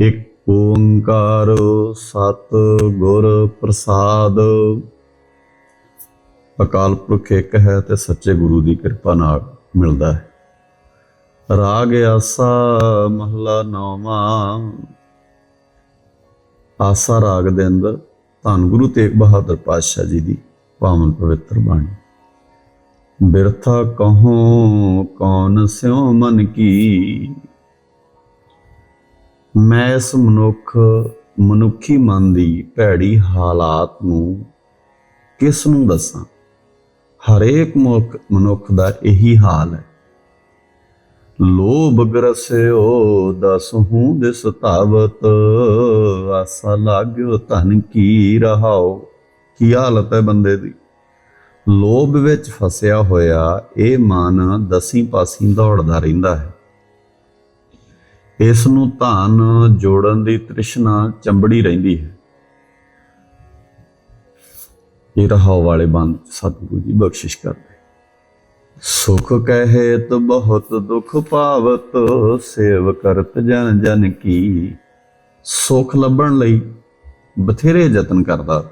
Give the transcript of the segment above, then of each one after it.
ਇਕ ਓੰਕਾਰ ਸਤ ਗੁਰ ਪ੍ਰਸਾਦ। ਅਕਾਲ ਪੁਰਖ ਇੱਕ ਹੈ ਤੇ ਸੱਚੇ ਗੁਰੂ ਦੀ ਕਿਰਪਾ ਨਾਲ ਮਿਲਦਾ ਹੈ। ਰਾਗ ਆਸਾ ਮਹਲਾ ਨੌਵਾਂ। ਆਸਾ ਰਾਗ ਦੇ ਅੰਦਰ ਧੰਨ ਗੁਰੂ ਤੇਗ ਬਹਾਦਰ ਪਾਤਸ਼ਾਹ ਜੀ ਦੀ ਪਾਵਨ ਪਵਿੱਤਰ ਬਾਣੀ। ਬਿਰਥਾ ਕਹੋ ਕੌਣ ਸਿਉ ਮਨ ਕੀ ਮੈਂ ਇਸ ਮਨੁੱਖ, ਮਨੁੱਖੀ ਮਨ ਦੀ ਭੈੜੀ ਹਾਲਾਤ ਨੂੰ ਕਿਸ ਨੂੰ ਦੱਸਾਂ? ਹਰੇਕ ਮਨੁੱਖ ਮਨੁੱਖ ਦਾ ਇਹੀ ਹਾਲ ਹੈ। ਲੋਭ ਗਰਸਿਓ ਦਸਹੂੰ ਦਿਸ ਧਾਵਤ, ਆਸਾ ਲਾਗਿਓ ਧਨ ਕੀ ਰਹਾਓ? ਕੀ ਹਾਲਤ ਹੈ ਬੰਦੇ ਦੀ? ਲੋਭ ਵਿੱਚ ਫਸਿਆ ਹੋਇਆ ਇਹ ਮਨ ਦਸੀਂ ਪਾਸੀਂ ਦੌੜਦਾ ਰਹਿੰਦਾ ਹੈ। ਇਸ ਨੂੰ ਧਨ ਜੋੜਨ ਦੀ ਤ੍ਰਿਸ਼ਨਾ ਚੰਬੜੀ ਰਹਿੰਦੀ ਹੈ। ਇਹ ਰਹਾਉ ਵਾਲੇ ਬੰਦ ਸਤਿਗੁਰੂ ਜੀ ਬਖਸ਼ਿਸ਼ ਕਰਦੇ ਸੁਖ ਕਹੇ ਤ ਬਹੁਤ ਦੁਖ ਪਾਵਤ, ਸੇਵ ਕਰਤ ਜਨ ਜਨ ਕੀ। ਸੁਖ ਲੱਭਣ ਲਈ ਬਥੇਰੇ ਯਤਨ ਕਰਦਾ,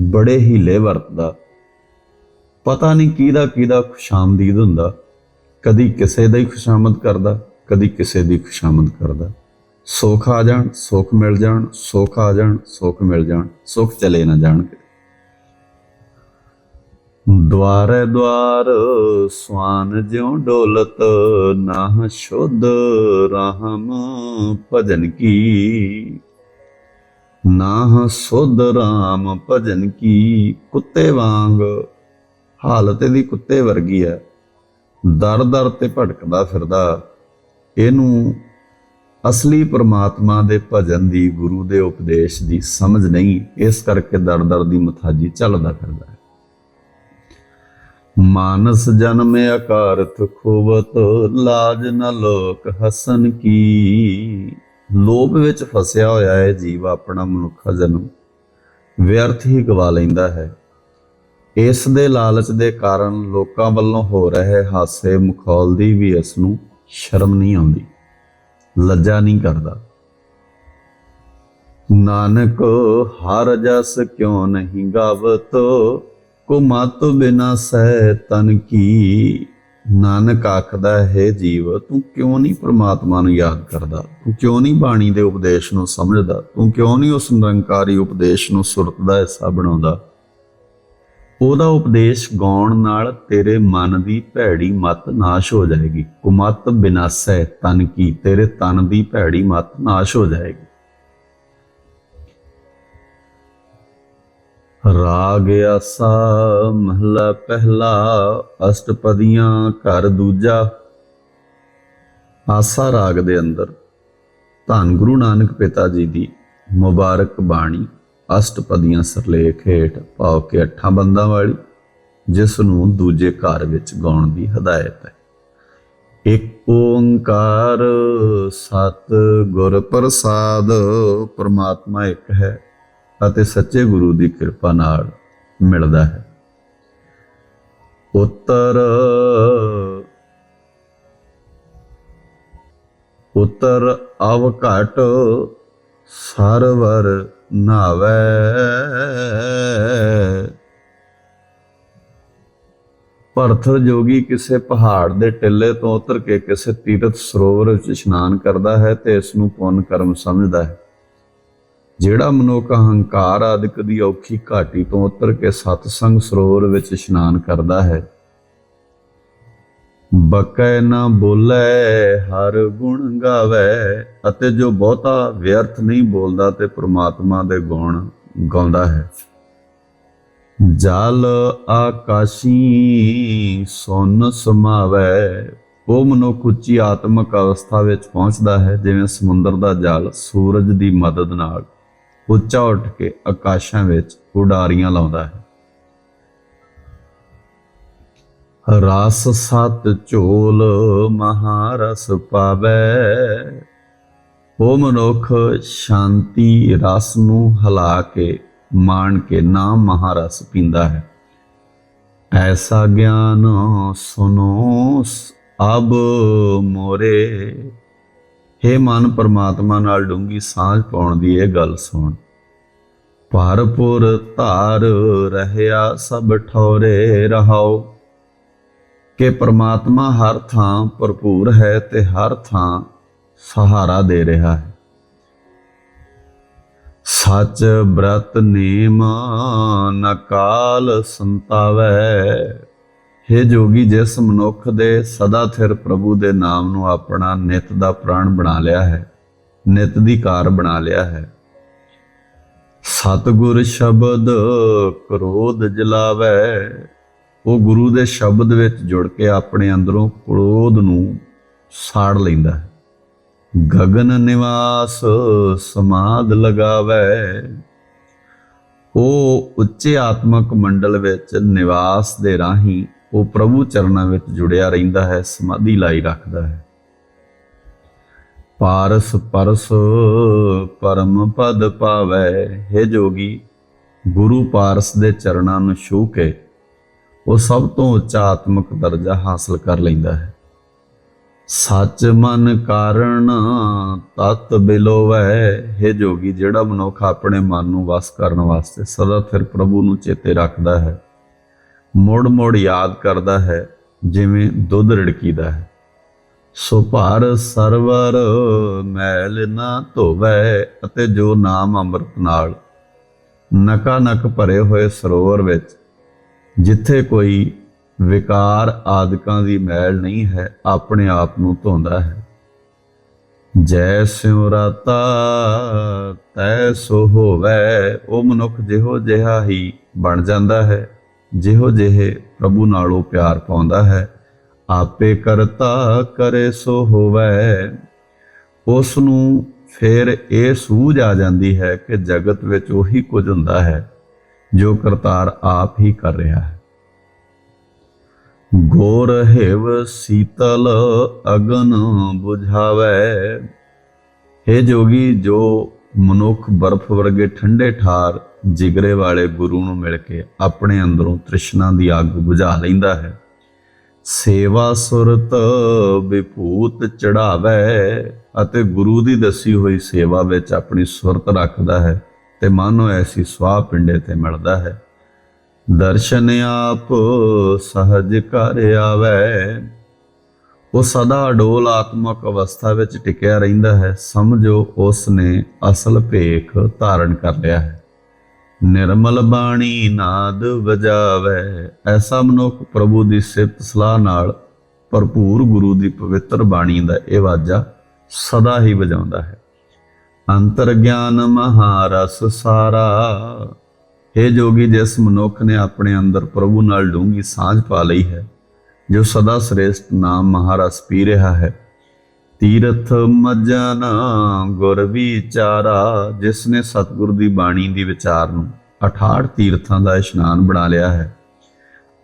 ਬੜੇ ਹੀਲੇ ਵਰਤਦਾ। ਪਤਾ ਨਹੀਂ ਕਿਹਦਾ ਕਿਹਦਾ ਖੁਸ਼ਾਮਦੀਦ ਹੁੰਦਾ, ਕਦੀ ਕਿਸੇ ਦਾ ਹੀ ਖੁਸ਼ਾਮਦ ਕਰਦਾ। ਕਦੀ ਕਿਸੇ ਦੀ ਖੁਸ਼ਾਮਦ ਕਰਦਾ। ਸੁੱਖ ਆ ਜਾਣ, ਸੁੱਖ ਮਿਲ ਜਾਣ, ਸੁੱਖ ਆ ਜਾਣ, ਸੁੱਖ ਮਿਲ ਜਾਣ, ਸੁੱਖ ਚਲੇ ਨਾ ਜਾਣ ਦਵਾਰੇ ਦੁਆਰ ਸਵਾਨ ਜਿਉ ਡੋਲਤ ਨਾ ਸ਼ੁੱਧ ਰਾਹਮ ਭਜਨ ਕੀ। ਨਾਹ ਸੁਧ ਰਾਮ ਭਜਨ ਕੀ, ਕੁੱਤੇ ਵਾਂਗ ਹਾਲਤ ਇਹਦੀ ਕੁੱਤੇ ਵਰਗੀ ਹੈ। ਦਰ ਦਰ ਤੇ ਭਟਕਦਾ ਫਿਰਦਾ। ਇਹਨੂੰ ਅਸਲੀ ਪ੍ਰਮਾਤਮਾ ਦੇ ਭਜਨ ਦੀ, ਗੁਰੂ ਦੇ ਉਪਦੇਸ਼ ਦੀ ਸਮਝ ਨਹੀਂ, ਇਸ ਕਰਕੇ ਦਰ ਦਰ ਦੀ ਮਥਾਜੀ ਚੱਲਦਾ ਕਰਦਾ ਹੈ। ਮਾਨਸ ਜਨਮ ਅਕਾਰਥ ਖੋਵਤ, ਲਾਜ ਨ ਲੋਕ ਹਸਨ ਕੀ। ਲੋਭ ਵਿੱਚ ਫਸਿਆ ਹੋਇਆ ਹੈ ਜੀਵ ਆਪਣਾ ਮਨੁੱਖਾ ਜਨਮ ਵਿਅਰਥ ਹੀ ਗਵਾ ਲੈਂਦਾ ਹੈ। ਇਸ ਦੇ ਲਾਲਚ ਦੇ ਕਾਰਨ ਲੋਕਾਂ ਵੱਲੋਂ ਹੋ ਰਹੇ ਹਾਸੇ ਮਖੌਲ ਦੀ ਵੀ ਇਸ ਨੂੰ ਸ਼ਰਮ ਨਹੀਂ ਆਉਂਦੀ ਲੱਜਾ ਨਹੀਂ ਕਰਦਾ। ਨਾਨਕ, ਹਰ ਜਸ ਕਿਉ ਨਹੀਂ ਗਾਵਤ? ਕੋ ਬਿਨਾ ਸਹਿ ਤਨ ਕੀ। ਨਾਨਕ ਆਖਦਾ ਹੈ, ਜੀਵ, ਤੂੰ ਕਿਉਂ ਨਹੀਂ ਪ੍ਰਮਾਤਮਾ ਨੂੰ ਯਾਦ ਕਰਦਾ? ਤੂੰ ਕਿਉਂ ਨਹੀਂ ਬਾਣੀ ਦੇ ਉਪਦੇਸ਼ ਨੂੰ ਸਮਝਦਾ? ਤੂੰ ਕਿਉਂ ਨਹੀਂ ਉਸ ਨਿਰੰਕਾਰੀ ਉਪਦੇਸ਼ ਨੂੰ ਸੁਰਤ ਦਾ ਹਿੱਸਾ ਬਣਾਉਂਦਾ? ਉਹਦਾ ਉਪਦੇਸ਼ ਗਾਉਣ ਨਾਲ ਤੇਰੇ ਮਨ ਦੀ ਭੈੜੀ ਮਤ ਨਾਸ਼ ਹੋ ਜਾਏਗੀ। ਕੁਮਤ ਬਿਨਾਸੈ ਤਨ ਕੀ, ਤੇਰੇ ਤਨ ਦੀ ਭੈੜੀ ਮਤ ਨਾਸ਼ ਹੋ ਜਾਏਗੀ। ਰਾਗ ਆਸਾ ਮਹਲਾ ਪਹਿਲਾ, ਅਸ਼ਟਪਦੀਆਂ ਘਰ ਦੂਜਾ। ਆਸਾ ਰਾਗ ਦੇ ਅੰਦਰ, ਧੰਨ ਗੁਰੂ ਨਾਨਕ ਪਿਤਾ ਜੀ ਦੀ ਮੁਬਾਰਕ ਬਾਣੀ। ਅਸ਼ਟਪਦੀਆਂ ਸਰਲੇਖ ਹੇਠ ਭਾਵ ਕਿ ਅੱਠਾਂ ਬੰਦਾਂ ਵਾਲੀ, ਜਿਸ ਨੂੰ ਦੂਜੇ ਘਰ ਵਿੱਚ ਗਾਉਣ ਦੀ ਹਦਾਇਤ ਹੈ। ਇੱਕ ਓੰਕਾਰ ਸਤ ਗੁਰ ਪ੍ਰਸਾਦ, ਪਰਮਾਤਮਾ ਇੱਕ ਹੈ ਅਤੇ ਸੱਚੇ ਗੁਰੂ ਦੀ ਕਿਰਪਾ ਨਾਲ ਮਿਲਦਾ ਹੈ। ਉੱਤਰ ਉੱਤਰ ਅਵ ਘਟ ਸਰਵਰ ਨਾਵੇ। ਪਰਥਰ ਜੋਗੀ ਕਿਸੇ ਪਹਾੜ ਦੇ ਟਿੱਲੇ ਤੋਂ ਉਤਰ ਕੇ ਕਿਸੇ ਤੀਰਥ ਸਰੋਵਰ ਵਿੱਚ ਇਸ਼ਨਾਨ ਕਰਦਾ ਹੈ ਤੇ ਇਸ ਨੂੰ ਪੁੰਨ ਕਰਮ ਸਮਝਦਾ ਹੈ। ਜਿਹੜਾ ਮਨੁੱਖ ਹੰਕਾਰ ਆਦਿਕ ਦੀ ਔਖੀ ਘਾਟੀ ਤੋਂ ਉਤਰ ਕੇ ਸਤਸੰਗ ਸਰੋਵਰ ਵਿੱਚ ਇਸ਼ਨਾਨ ਕਰਦਾ ਹੈ, ਬਕੈ ਨਾ ਬੋਲੇ, ਹਰ ਗੁਣ ਗਾਵੇ। ਅਤੇ ਜੋ ਬਹੁਤਾ ਵਿਅਰਥ ਨਹੀਂ ਬੋਲਦਾ ਤੇ ਪ੍ਰਮਾਤਮਾ ਦੇ ਗੁਣ ਗਾਉਂਦਾ ਹੈ। ਜਲ ਆਕਾਸ਼ੀ ਸੁਨ ਸਮਾਵੇ, ਉਹ ਮਨੁੱਖ ਉੱਚੀ ਆਤਮਿਕ ਅਵਸਥਾ ਵਿੱਚ ਪਹੁੰਚਦਾ ਹੈ, ਜਿਵੇਂ ਸਮੁੰਦਰ ਦਾ ਜਲ ਸੂਰਜ ਦੀ ਮਦਦ ਨਾਲ ਉੱਚਾ ਉੱਠ ਕੇ ਆਕਾਸ਼ਾਂ ਵਿੱਚ ਉਡਾਰੀਆਂ ਲਾਉਂਦਾ ਹੈ। ਰਸ ਸਤ ਝੋਲ ਮਹਾਰਸ ਪਾਵੇ ਉਹ ਮਨੁੱਖ ਸ਼ਾਂਤੀ, ਰਸ ਨੂੰ ਹਲਾ ਕੇ, ਮਾਣ ਕੇ ਨਾਮ ਮਹਾਰਸ ਪੀਂਦਾ ਹੈ। ਐਸਾ ਗਿਆਨ ਸੁਨੋ ਅਬ ਮੋਰੇ। ਹੇ ਮਨ ਪਰਮਾਤਮਾ ਨਾਲ ਡੂੰਗੀ ਸਾਂਝ ਪਾਉਣ ਦੀ ਇਹ ਗੱਲ ਸੁਣ। ਭਰਪੁਰ ਧਾਰ ਰਹਿਆ ਸਭ ਠੋਰੇ ਰਹਾਓ। ਕਿ ਪਰਮਾਤਮਾ ਹਰ ਥਾਂ ਭਰਪੂਰ ਹੈ ਤੇ ਹਰ ਥਾਂ ਸਹਾਰਾ ਦੇ ਰਿਹਾ ਹੈ। ਸੱਚ ਬ੍ਰਤ ਨੇਮ ਨਕਾਲ ਸੰਤਾਵੈ। हे ਜੋਗੀ, ਜਿਸ ਮਨੁੱਖ ਦੇ ਸਦਾ ਥਿਰ ਪ੍ਰਭੂ ਦੇ ਨਾਮ ਨੂੰ ਆਪਣਾ ਨਿਤ ਦਾ ਪ੍ਰਾਣ ਬਣਾ ਲਿਆ ਹੈ, ਨਿਤ ਦੀ ਕਾਰ ਬਣਾ ਲਿਆ ਹੈ। ਸਤਿਗੁਰ ਸ਼ਬਦ ਕ੍ਰੋਧ ਜਲਾਵੈ। ਉਹ ਗੁਰੂ ਦੇ ਸ਼ਬਦ ਵਿੱਚ ਜੁੜ ਕੇ ਆਪਣੇ ਅੰਦਰੋਂ ਕ੍ਰੋਧ ਨੂੰ ਸਾੜ ਲੈਂਦਾ ਹੈ। ਗਗਨ ਨਿਵਾਸ ਸਮਾਦ ਲਗਾਵੈ। ਉਹ ਉੱਚੇ ਆਤਮਕ ਮੰਡਲ ਵਿੱਚ ਨਿਵਾਸ ਦੇ ਰਾਹੀਂ ਉਹ ਪ੍ਰਭੂ ਚਰਨਾਂ ਵਿੱਚ ਜੁੜਿਆ ਰਹਿੰਦਾ ਹੈ, ਸਮਾਧੀ ਲਾਈ ਰੱਖਦਾ ਹੈ। ਪਾਰਸ ਪਰਸ ਪਰਮ ਪਦ ਪਾਵੈ, ਹੈ ਜੋਗੀ, ਗੁਰੂ ਪਾਰਸ ਦੇ ਚਰਨਾਂ ਨੂੰ ਛੂਹ ਕੇ ਉਹ ਸਭ ਤੋਂ ਉੱਚਾ ਆਤਮਕ ਦਰਜਾ ਹਾਸਲ ਕਰ ਲੈਂਦਾ ਹੈ। ਸੱਚ ਮਨ ਕਾਰਣ ਤਤ ਬਿਲੋਵੈ। ਹੈ ਜੋਗੀ, ਜਿਹੜਾ ਮਨੁੱਖ ਆਪਣੇ ਮਨ ਨੂੰ ਵਸ ਕਰਨ ਵਾਸਤੇ ਸਦਾ ਫਿਰ ਪ੍ਰਭੂ ਨੂੰ ਚੇਤੇ ਰੱਖਦਾ ਹੈ, ਮੋੜ ਮੋੜ ਯਾਦ ਕਰਦਾ ਹੈ, ਜਿਵੇਂ ਦੁੱਧ ਰੜਕੀਦਾ ਹੈ। ਸੋ ਭਾਰ ਸਰਵਰ ਮੈਲ ਨਾ ਧੋਵੈ ਅਤੇ ਜੋ ਨਾਮ ਅੰਮ੍ਰਿਤ ਨਾਲ ਨਕਾ ਨਕ ਭਰੇ ਹੋਏ ਸਰੋਵਰ ਵਿੱਚ, ਜਿੱਥੇ ਕੋਈ ਵਿਕਾਰ ਆਦਿਕਾਂ ਦੀ ਮੈਲ ਨਹੀਂ ਹੈ, ਆਪਣੇ ਆਪ ਨੂੰ ਧੋਂਦਾ ਹੈ। ਜੈ ਸਿਮਰਤਾ ਤੈ ਸੋ ਹੋਵੈ, ਉਹ ਮਨੁੱਖ ਜਿਹੋ ਜਿਹਾ ਹੀ ਬਣ ਜਾਂਦਾ ਹੈ, ਜਿਹੋ ਜਿਹੇ ਪ੍ਰਭੂ ਨਾਲੋਂ ਪਿਆਰ ਪਾਉਂਦਾ ਹੈ। ਆਪੇ ਕਰਤਾ ਕਰੇ ਸੋ ਹੋਵੈ, ਉਸ ਨੂੰ ਫਿਰ ਇਹ ਸੂਝ ਆ ਜਾਂਦੀ ਹੈ ਕਿ ਜਗਤ ਵਿੱਚ ਉਹੀ ਕੁਝ ਹੁੰਦਾ ਹੈ, ਜੋ ਕਰਤਾਰ ਆਪ ਹੀ ਕਰ ਰਿਹਾ ਹੈ। ਗੋਰ ਹੈਵ ਸੀਤਲ ਅਗਨ 부ਝਾਵੈ हे ਜੋਗੀ, ਜੋ ਮਨੁੱਖ ਬਰਫ਼ ਵਰਗੇ ਠੰਡੇ ਠਾਰ ਜਿਗਰੇ ਵਾਲੇ ਗੁਰੂ ਨੂੰ ਮਿਲ ਕੇ ਆਪਣੇ ਅੰਦਰੋਂ ਤ੍ਰਿਸ਼ਨਾ ਦੀ ਅੱਗ ਬੁਝਾ ਲੈਂਦਾ ਹੈ। ਸੇਵਾ ਸੁਰਤ ਵਿਭੂਤ ਚੜਾਵੈ ਅਤੇ ਗੁਰੂ ਦੀ ਦੱਸੀ ਹੋਈ ਸੇਵਾ ਵਿੱਚ ਆਪਣੀ ਸੁਰਤ ਰੱਖਦਾ ਹੈ ਤੇ ਮਾਨੋ ਐਸੀ ਸਵਾਹ ਪਿੰਡੇ ਤੇ ਮਿਲਦਾ ਹੈ। ਦਰਸ਼ਨ ਆਪ ਸਹਜ ਕਰ ਆਵੈ। ਉਹ ਸਦਾ ਅਡੋਲ ਆਤਮਕ ਅਵਸਥਾ ਵਿੱਚ ਟਿਕਿਆ ਰਹਿੰਦਾ ਹੈ। ਸਮਝੋ ਉਸ ਨੇ ਅਸਲ ਭੇਖ ਧਾਰਨ ਕਰ ਲਿਆ ਹੈ। ਨਿਰਮਲ ਬਾਣੀ ਨਾਦ ਵਜਾਵੇ। ਐਸਾ ਮਨੁੱਖ ਪ੍ਰਭੂ ਦੀ ਸਿਫਤ ਸਲਾਹ ਨਾਲ ਭਰਪੂਰ ਗੁਰੂ ਦੀ ਪਵਿੱਤਰ ਬਾਣੀ ਦਾ ਇਹ ਵਾਜਾ ਸਦਾ ਹੀ ਵਜਾਉਂਦਾ ਹੈ। ਅੰਤਰ ਗਿਆਨ ਮਹਾਰਸ ਸਾਰਾ। हे ਜੋਗੀ ਜਿਸ ਮਨੁੱਖ ਨੇ ਆਪਣੇ ਅੰਦਰ ਪ੍ਰਭੂ ਨਾਲ ਡੂੰਗੀ ਸਾਂਝ ਪਾ ਲਈ ਹੈ, ਜੋ ਸਦਾ ਸ੍ਰੇਸ਼ਟ ਨਾਮ ਮਹਾਰਸ ਪੀ ਰਿਹਾ ਹੈ। ਤੀਰਥ ਮਜਨ ਗੁਰ ਵਿਚਾਰਾ, ਜਿਸ ਨੇ ਸਤਿਗੁਰ ਦੀ ਬਾਣੀ ਦੀ ਵਿਚਾਰ ਨੂੰ 68 ਤੀਰਥਾਂ ਦਾ ਇਸ਼ਨਾਨ ਬਣਾ ਲਿਆ ਹੈ।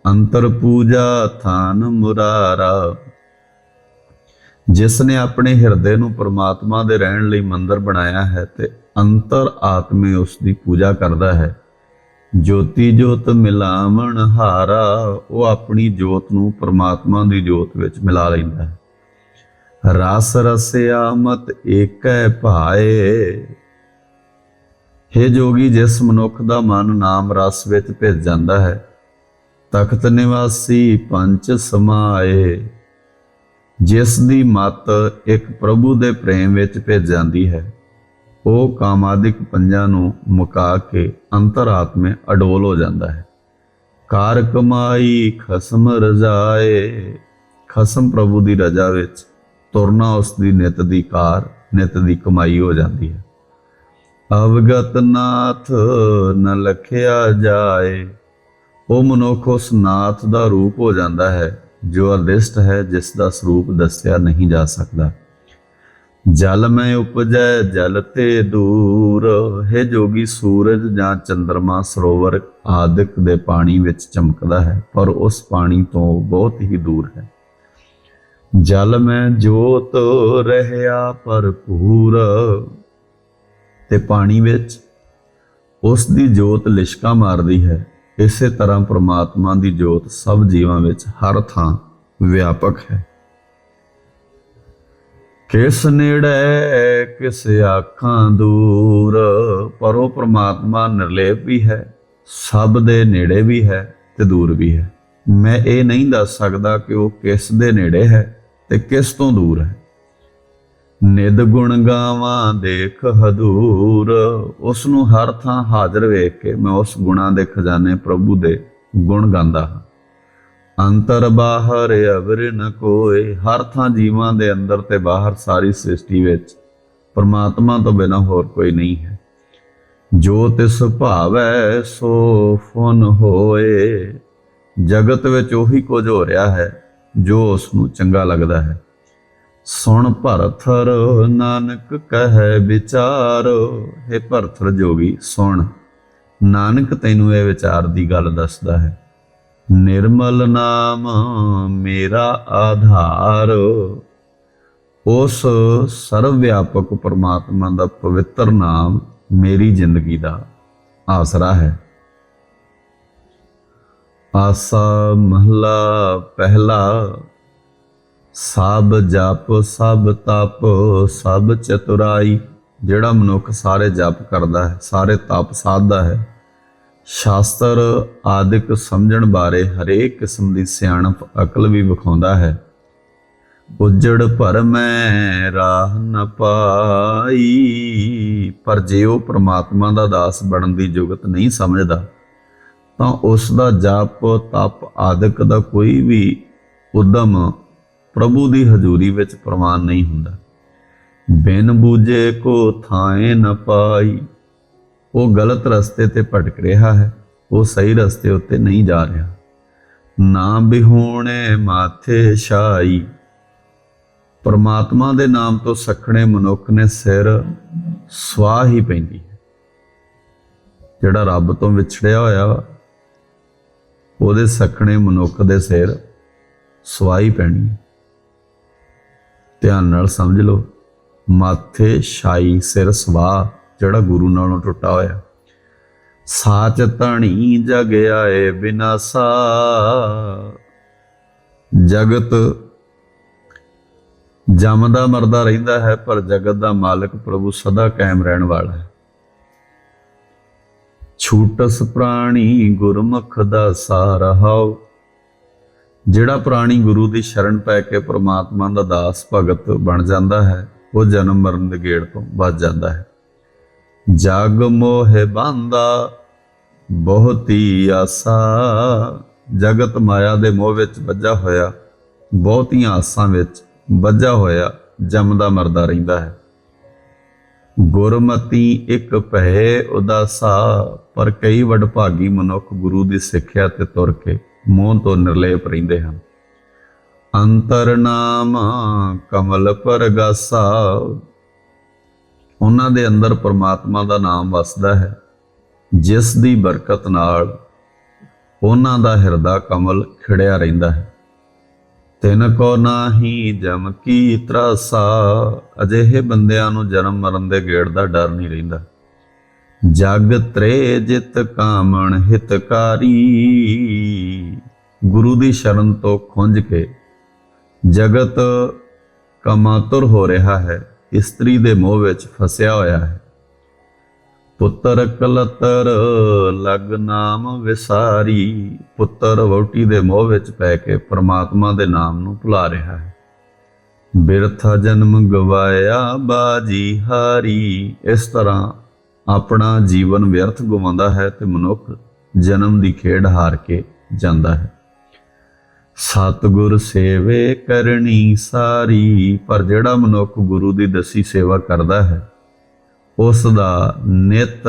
ਅੰਤਰ ਪੂਜਾ ਥਾਨ ਮੁਰਾਰਾ, ਜਿਸ ਨੇ ਆਪਣੇ ਹਿਰਦੇ ਨੂੰ ਪ੍ਰਮਾਤਮਾ ਦੇ ਰਹਿਣ ਲਈ ਮੰਦਰ ਬਣਾਇਆ ਹੈ ਤੇ ਅੰਤਰ ਆਤਮੇ ਉਸ ਦੀ ਪੂਜਾ ਕਰਦਾ ਹੈ। ਜੋਤੀ ਜੋਤ ਮਿਲਾਵਣ ਹਾਰਾ, ਉਹ ਆਪਣੀ ਜੋਤ ਨੂੰ ਪਰਮਾਤਮਾ ਦੀ ਜੋਤ ਵਿੱਚ ਮਿਲਾ ਲੈਂਦਾ ਹੈ। ਰਸ ਰਸਿਆ ਮਤ ਏਕੈ ਭਾਏ। हे ਜੋਗੀ, ਜਿਸ ਮਨੁੱਖ ਦਾ ਮਨ ਨਾਮ ਰਸ ਵਿੱਚ ਭਿੱਜ ਜਾਂਦਾ ਹੈ, ਤਖਤ ਨਿਵਾਸੀ ਪੰਚ ਸਮਾਏ। ਜਿਸ ਦੀ ਮਤ ਇੱਕ ਪ੍ਰਭੂ ਦੇ ਪ੍ਰੇਮ ਵਿੱਚ ਭਿੱਜ ਜਾਂਦੀ ਹੈ ਉਹ ਕਾਮਾਦਿਕ ਪੰਜਾਂ ਨੂੰ ਮੁਕਾ ਕੇ ਅੰਤਰਾਤਮੇ ਅਡੋਲ ਹੋ ਜਾਂਦਾ ਹੈ। ਕਾਰ ਕਮਾਈ ਖਸਮ ਰਜ਼ਾਏ, ਖਸਮ ਪ੍ਰਭੂ ਦੀ ਰਜ਼ਾ ਵਿੱਚ ਤੁਰਨਾ ਉਸ ਦੀ ਨਿਤ ਦੀ ਕਾਰ, ਨਿਤ ਦੀ ਕਮਾਈ ਹੋ ਜਾਂਦੀ ਹੈ। ਅਵਗਤ ਨਾਥ ਨ ਲਖਿਆ ਜਾਏ, ਉਹ ਮਨੁੱਖ ਉਸ ਨਾਥ ਦਾ ਰੂਪ ਹੋ ਜਾਂਦਾ ਹੈ, ਜੋ ਅਦਿਸ਼ਟ ਹੈ, ਜਿਸ ਦਾ ਸਰੂਪ ਦੱਸਿਆ ਨਹੀਂ ਜਾ ਸਕਦਾ। ਜਲ ਮੈਂ ਉਪਜੈ, ਜਲ ਤੇ ਦੂਰ ਹੈ ਜੋਗੀ ਸੂਰਜ, ਜਾਂ ਚੰ드ਰਮਾ ਸਰੋਵਰ ਆਦਿਕ ਦੇ ਪਾਣੀ ਵਿੱਚ ਚਮਕਦਾ ਹੈ, ਪਰ ਉਸ ਪਾਣੀ ਤੋਂ ਬਹੁਤ ਹੀ ਦੂਰ ਹੈ। ਜਲ ਮੈਂ ਜੋਤ ਰਹਿਆ ਭਰਪੂਰ ਤੇ ਪਾਣੀ ਵਿੱਚ ਉਸ ਦੀ ਜੋਤ ਲਿਸ਼ਕਾ ਮਾਰਦੀ ਹੈ। ਇਸੇ ਤਰ੍ਹਾਂ ਪ੍ਰਮਾਤਮਾ ਦੀ ਜੋਤ ਸਭ ਜੀਵਾਂ ਵਿੱਚ ਹਰ ਥਾਂ ਵਿਆਪਕ ਹੈ। ਕਿਸ ਨੇੜੇ, ਕਿਸ ਆਖਾਂ ਦੂਰ? ਪਰ ਉਹ ਪ੍ਰਮਾਤਮਾ ਨਿਰਲੇਪ ਵੀ ਹੈ, ਸਭ ਦੇ ਨੇੜੇ ਵੀ ਹੈ ਤੇ ਦੂਰ ਵੀ ਹੈ। ਮੈਂ ਇਹ ਨਹੀਂ ਦੱਸ ਸਕਦਾ ਕਿ ਉਹ ਕਿਸ ਦੇ ਨੇੜੇ ਹੈ ਤੇ ਕਿਸ ਤੋਂ ਦੂਰ ਹੈ। ਨਿਦ ਗੁਣ ਗਾਵਾਂ ਦੇਖ ਹਦੂਰ ਉਸ ਨੂੰ ਹਰ ਥਾਂ ਹਾਜ਼ਰ ਵੇਖ ਕੇ ਮੈਂ ਉਸ ਗੁਣਾਂ ਦੇ ਖਜ਼ਾਨੇ ਪ੍ਰਭੂ ਦੇ ਗੁਣ ਗਾਉਂਦਾ ਹਾਂ। ਅੰਤਰ ਬਾਹਰ ਅਵਰ ਨ ਕੋਏ, ਹਰ ਥਾਂ ਜੀਵਾਂ ਦੇ ਅੰਦਰ ਤੇ ਬਾਹਰ ਸਾਰੀ ਸ੍ਰਿਸ਼ਟੀ ਵਿੱਚ। ਪਰਮਾਤਮਾ ਤੋਂ ਬਿਨਾ ਹੋਰ ਕੋਈ ਨਹੀਂ ਹੈ। ਜੋ ਤਿਸ ਭਾਵੈ, ਸੋ ਫੁਨ ਹੋਏ। ਜਗਤ ਵਿੱਚ ਉਹੀ ਕੁਝ ਹੋ ਰਿਹਾ ਹੈ, ਜੋ ਉਸ ਨੂੰ ਚੰਗਾ ਲੱਗਦਾ ਹੈ। ਸੁਣ ਭਰਥਰ ਨਾਨਕ ਕਹੈ ਵਿਚਾਰ। ਹੈ ਭਰਥਰ ਜੋਗੀ, ਸੁਣ। ਨਾਨਕ ਤੈਨੂੰ ਇਹ ਵਿਚਾਰ ਦੀ ਗੱਲ ਦੱਸਦਾ ਹੈ। ਨਿਰਮਲ ਨਾਮ ਮੇਰਾ ਆਧਾਰ। ਉਸ ਸਰਵ ਵਿਆਪਕ ਪਰਮਾਤਮਾ ਦਾ ਪਵਿੱਤਰ ਨਾਮ ਮੇਰੀ ਜ਼ਿੰਦਗੀ ਦਾ ਆਸਰਾ ਹੈ। ਆਸਾ ਮਹਲਾ ਪਹਿਲਾ, ਸਭ ਜਪ, ਸਭ ਤਪ, ਸਭ ਚਤੁਰਾਈ, ਜਿਹੜਾ ਮਨੁੱਖ ਸਾਰੇ ਜਪ ਕਰਦਾ ਹੈ, ਸਾਰੇ ਤਪ ਸਾਧਦਾ ਹੈ। ਸ਼ਾਸਤਰ ਆਦਿਕ ਸਮਝਣ ਬਾਰੇ ਹਰੇਕ ਕਿਸਮ ਦੀ ਸਿਆਣਪ ਅਕਲ ਵੀ ਵਿਖਾਉਂਦਾ ਹੈ। ਉਜੜ ਭਰ ਮੈਂ ਰਾਹ ਨ ਪਾਈ, ਪਰ ਜੇ ਉਹ ਪ੍ਰਮਾਤਮਾ ਦਾ ਦਾਸ ਬਣਨ ਦੀ ਜੁਗਤ ਨਹੀਂ ਸਮਝਦਾ, ਤਾਂ ਉਸ ਦਾ ਜਪ, ਤਪ ਆਦਿਕ ਦਾ ਕੋਈ ਵੀ ਉਦਮ ਪ੍ਰਭੂ ਦੀ ਹਜ਼ੂਰੀ ਵਿੱਚ ਪ੍ਰਮਾਨ ਨਹੀਂ ਹੁੰਦਾ। ਬਿਨ ਬੂਝੇ ਕੋ ਥਾਏ ਨ ਪਾਈ। ਉਹ ਗਲਤ ਰਸਤੇ ਤੇ ਭਟਕ ਰਿਹਾ ਹੈ ਉਹ ਸਹੀ ਰਸਤੇ ਉੱਤੇ ਨਹੀਂ ਜਾ ਰਿਹਾ। ਨਾ ਬਿਹੋਣੇ ਮਾਥੇ ਛਾਈ। ਪਰਮਾਤਮਾ ਦੇ ਨਾਮ ਤੋਂ ਸਖਣੇ ਮਨੁੱਖ ਨੇ ਸਿਰ ਸਵਾਹ ਹੀ ਪੈਂਦੀ ਹੈ। ਜਿਹੜਾ ਰੱਬ ਤੋਂ ਵਿਛੜਿਆ ਹੋਇਆ ਵਾ, ਉਹਦੇ ਸਖਣੇ ਮਨੁੱਖ ਦੇ ਸਿਰ ਸਵਾਹੀ ਪੈਣੀ ਹੈ। ਧਿਆਨ ਨਾਲ ਸਮਝ ਲਓ ਮਾਥੇ ਛਾਈ ਸਿਰ ਸਵਾਹ। ਜਿਹੜਾ ਗੁਰੂ ਨਾਲੋਂ ਟੁੱਟਾ ਹੋਇਆ। ਸਾਚ ਤਣੀ ਜਗ ਆਏ ਬਿਨਾਸਾ। ਜਗਤ ਜੰਮਦਾ ਮਰਦਾ ਰਹਿੰਦਾ ਹੈ, ਪਰ ਜਗਤ ਦਾ ਮਾਲਕ ਪ੍ਰਭੂ ਸਦਾ ਕਾਇਮ ਰਹਿਣ ਵਾਲਾ ਹੈ। ਛੂਟਸ ਪ੍ਰਾਣੀ ਗੁਰਮੁਖ ਦਾ ਸਾਰਹਾਉ ਜਿਹੜਾ ਪ੍ਰਾਣੀ ਗੁਰੂ ਦੀ ਸ਼ਰਨ ਪੈ ਕੇ ਪ੍ਰਮਾਤਮਾ ਦਾ ਦਾਸ ਭਗਤ ਬਣ ਜਾਂਦਾ ਹੈ, ਉਹ ਜਨਮ ਮਰਨ ਦੇ ਗੇੜ ਤੋਂ ਬਚ ਜਾਂਦਾ ਹੈ। ਜਗ ਮੋਹ ਬੰਦਾ, ਬਹੁਤੀ ਆਸਾ। ਜਗਤ ਮਾਇਆ ਦੇ ਮੋਹ ਵਿੱਚ ਵੱਜਾ ਹੋਇਆ, ਬਹੁਤੀਆਂ ਆਸਾਂ ਵਿੱਚ ਵੱਜਾ ਹੋਇਆ, ਜੰਮਦਾ ਮਰਦਾ ਰਹਿੰਦਾ ਹੈ। ਗੁਰਮਤੀ ਇੱਕ ਭੈ ਉਦਾਸਾ, ਪਰ ਕਈ ਵਡਭਾਗੀ ਮਨੁੱਖ ਗੁਰੂ ਦੀ ਸਿੱਖਿਆ ਤੇ ਤੁਰ ਕੇ ਮੋਹ ਤੋਂ ਨਿਰਲੇਪ ਰਹਿੰਦੇ ਹਨ। ਅੰਤਰ ਨਾਮ ਕਮਲ ਪਰਗਾਸਾ ਉਹਨਾਂ ਦੇ ਅੰਦਰ ਪਰਮਾਤਮਾ ਦਾ ਨਾਮ ਵਸਦਾ ਹੈ। ਜਿਸ ਦੀ ਬਰਕਤ ਨਾਲ ਉਹਨਾਂ ਦਾ ਹਿਰਦਾ ਕਮਲ ਖਿੜਿਆ ਰਹਿੰਦਾ ਹੈ। ਤਿਨ ਕੋ ਨਾਹੀ ਜਮ ਕੀ ਤਰਾਸਾ, ਅਜਿਹੇ ਬੰਦਿਆਂ ਨੂੰ ਜਨਮ ਮਰਨ ਦੇ ਗੇੜ ਦਾ ਡਰ ਨਹੀਂ ਰਹਿੰਦਾ। ਜਗ ਤ੍ਰੇ ਜਿਤ ਕਾਮਣ ਹਿਤਕਾਰੀ, ਗੁਰੂ ਦੀ ਸ਼ਰਨ ਤੋਂ ਖੁੰਝ ਕੇ ਜਗਤ ਕਮਾਤੁਰ ਹੋ ਰਿਹਾ ਹੈ। ਇਸਤਰੀ ਦੇ ਮੋਹ ਵਿੱਚ ਫਸਿਆ ਹੋਇਆ ਹੈ। ਪੁੱਤਰ ਕਲਤਰ, ਲਗ ਨਾਮ ਵਿਸਾਰੀ। ਪੁੱਤਰ ਵਹੁਟੀ ਦੇ ਮੋਹ ਵਿੱਚ ਪੈ ਕੇ ਪ੍ਰਮਾਤਮਾ ਦੇ ਨਾਮ ਨੂੰ ਭੁਲਾ ਰਿਹਾ ਹੈ। ਬਿਰਥਾ ਜਨਮ ਗਵਾਇਆ ਬਾਜੀ ਹਾਰੀ। ਇਸ ਤਰ੍ਹਾਂ ਆਪਣਾ ਜੀਵਨ ਵਿਅਰਥ ਗਵਾਉਂਦਾ ਹੈ ਤੇ ਮਨੁੱਖ ਜਨਮ ਦੀ ਖੇਡ ਹਾਰ ਕੇ ਜਾਂਦਾ ਹੈ। ਸਤਿਗੁਰ ਸੇਵੇ ਕਰਨੀ ਸਾਰੀ, ਪਰ ਜਿਹੜਾ ਮਨੁੱਖ ਗੁਰੂ ਦੀ ਦਸੀ ਸੇਵਾ ਕਰਦਾ ਹੈ ਉਸ ਦਾ ਨਿਤ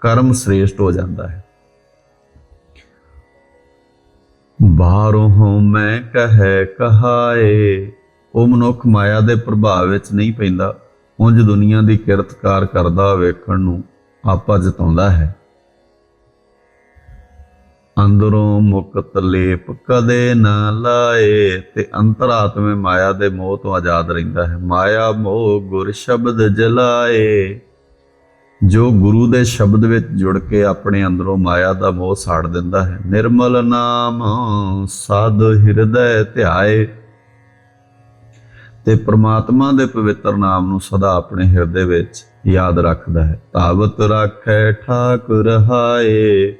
ਕਰਮ ਸ੍ਰੇਸ਼ਟ ਹੋ ਜਾਂਦਾ ਹੈ। ਬਾਹਰੋਂ ਹਉ ਮੈਂ ਕਹੈ ਕਹਾਏ, ਉਹ ਮਨੁੱਖ ਮਾਇਆ ਦੇ ਪ੍ਰਭਾਵ ਵਿੱਚ ਨਹੀਂ ਪੈਂਦਾ। ਉਂਝ ਦੁਨੀਆ ਦੀ ਕਿਰਤਕਾਰ ਕਰਦਾ ਵੇਖਣ ਨੂੰ ਆਪਾ ਜਤਾਉਂਦਾ ਹੈ। ਅੰਦਰੋਂ ਮੁਕਤ ਲੇਪ ਕਦੇ ਨਾ ਲਾਏ, ਤੇ ਅੰਤਰਾਤਮੇ ਮਾਇਆ ਦੇ ਮੋਹ ਤੋਂ ਆਜ਼ਾਦ ਰਹਿੰਦਾ ਹੈ। ਮਾਇਆ ਮੋਹ ਗੁਰ ਸ਼ਬਦ ਜਲਾਏ। ਜੋ ਗੁਰੂ ਦੇ ਸ਼ਬਦ ਵਿੱਚ ਜੁੜ ਕੇ ਆਪਣੇ ਅੰਦਰੋਂ ਮਾਇਆ ਦਾ ਮੋਹ ਸਾੜ ਦਿੰਦਾ ਹੈ। ਨਿਰਮਲ ਨਾਮ ਸਾਧ ਹਿਰਦੈ ਧਿਆਏ। ਤੇ ਪ੍ਰਮਾਤਮਾ ਦੇ ਪਵਿੱਤਰ ਨਾਮ ਨੂੰ ਸਦਾ ਆਪਣੇ ਹਿਰਦੇ ਵਿੱਚ ਯਾਦ ਰੱਖਦਾ ਹੈ। ਤਾਵਤ ਰੱਖੈ ਠਾਕੁਰ ਹਾਏ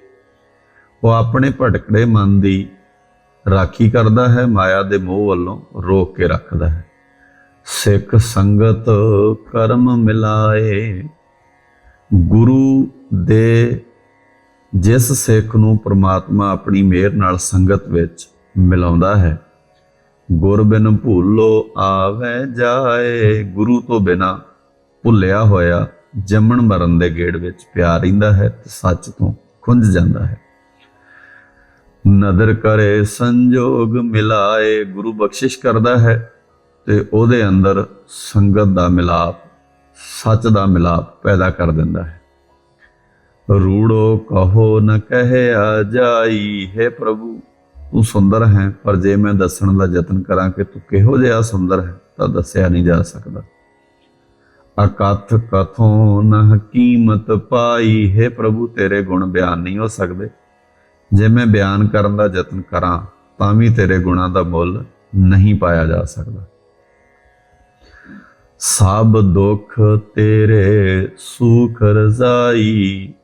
ਉਹ ਆਪਣੇ ਭਟਕੜੇ ਮਨ ਦੀ ਰਾਖੀ ਕਰਦਾ ਹੈ, ਮਾਇਆ ਦੇ ਮੋਹ ਵੱਲੋਂ ਰੋਕ ਕੇ ਰੱਖਦਾ ਹੈ। ਸਿੱਖ ਸੰਗਤ ਕਰਮ ਮਿਲਾਏ। ਗੁਰੂ ਦੇ ਜਿਸ ਸਿੱਖ ਨੂੰ ਪ੍ਰਮਾਤਮਾ ਆਪਣੀ ਮਿਹਰ ਨਾਲ ਸੰਗਤ ਵਿੱਚ ਮਿਲਾਉਂਦਾ ਹੈ, ਗੁਰ ਬਿਨ ਭੂਲੋ ਆਵੇ ਜਾਏ। ਗੁਰੂ ਤੋਂ ਬਿਨਾ ਭੁੱਲਿਆ ਹੋਇਆ ਜੰਮਣ ਮਰਨ ਦੇ ਗੇੜ ਵਿੱਚ ਪਿਆ ਰਹਿੰਦਾ ਹੈ ਤੇ ਸੱਚ ਤੋਂ ਖੁੰਝ ਜਾਂਦਾ ਹੈ। ਨਦਰ ਕਰੇ, ਸੰਜੋਗ ਮਿਲਾਏ, ਗੁਰੂ ਬਖਸ਼ਿਸ਼ ਕਰਦਾ ਹੈ ਤੇ ਉਹਦੇ ਅੰਦਰ ਸੰਗਤ ਦਾ ਮਿਲਾਪ, ਸੱਚ ਦਾ ਮਿਲਾਪ ਪੈਦਾ ਕਰ ਦਿੰਦਾ ਹੈ। ਰੂੜੋ ਕਹੋ ਨ ਆ ਜਾਈ, ਹੈ ਪ੍ਰਭੂ, ਤੂੰ ਸੁੰਦਰ ਹੈ, ਪਰ ਜੇ ਮੈਂ ਦੱਸਣ ਦਾ ਯਤਨ ਕਰਾਂ ਕਿ ਤੂੰ ਕਿਹੋ ਜਿਹਾ ਸੁੰਦਰ ਹੈ, ਤਾਂ ਦੱਸਿਆ ਨਹੀਂ ਜਾ ਸਕਦਾ। ਅਕਥ ਕਥੋਂ ਨ ਕੀਮਤ ਪਾਈ, ਹੈ ਪ੍ਰਭੂ, ਤੇਰੇ ਗੁਣ ਬਿਆਨ ਨਹੀਂ ਹੋ ਸਕਦੇ। ਜੇ ਮੈਂ ਬਿਆਨ ਕਰਨ ਦਾ ਯਤਨ ਕਰਾਂ, ਤਾਂ ਵੀ ਤੇਰੇ ਗੁਣਾਂ ਦਾ ਮੁੱਲ ਨਹੀਂ ਪਾਇਆ ਜਾ ਸਕਦਾ। ਸਭ ਦੁੱਖ ਤੇਰੇ ਸੁਖ ਰਜ਼ਾਈ